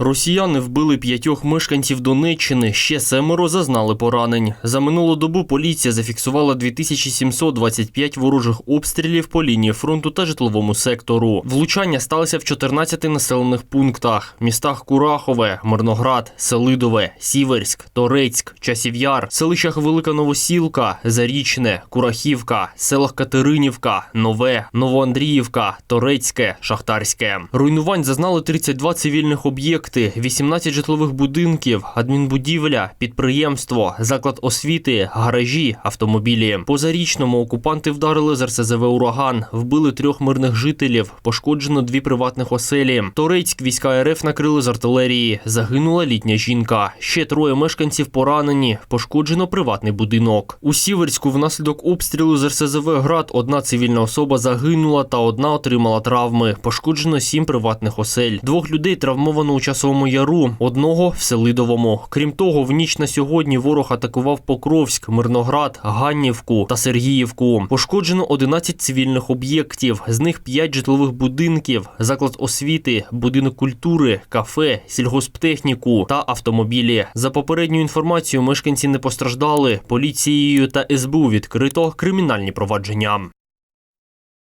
Росіяни вбили п'ятьох мешканців Донеччини, ще семеро зазнали поранень. За минулу добу поліція зафіксувала 2725 ворожих обстрілів по лінії фронту та житловому сектору. Влучання сталося в 14 населених пунктах: містах Курахове, Мирноград, Селидове, Сіверськ, Торецьк, Часів'яр, селищах Велика Новосілка, Зарічне, Курахівка, селах Катеринівка, Нове, Новоандріївка, Торецьке, Шахтарське. Руйнувань зазнали 32 цивільних об'єкти, 18 житлових будинків, адмінбудівля, підприємство, заклад освіти, гаражі, автомобілі. По зарічному окупанти вдарили з РСЗВ «Ураган», вбили трьох мирних жителів, пошкоджено дві приватних оселі. Торецьк війська РФ накрили з артилерії. Загинула літня жінка. Ще троє мешканців поранені. Пошкоджено приватний будинок. У Сіверську внаслідок обстрілу з РСЗВ «Град» одна цивільна особа загинула та одна отримала травми. Пошкоджено сім приватних осель. Двох людей травмовано у часовому яру, одного в Селидовому. Крім того, в ніч на сьогодні ворог атакував Покровськ, Мирноград, Ганнівку та Сергіївку. Пошкоджено 11 цивільних об'єктів, з них 5 житлових будинків, заклад освіти, будинок культури, кафе, сільгосптехніку та автомобілі. За попередньою інформацією, мешканці не постраждали. Поліцією та СБУ відкрито кримінальні провадження.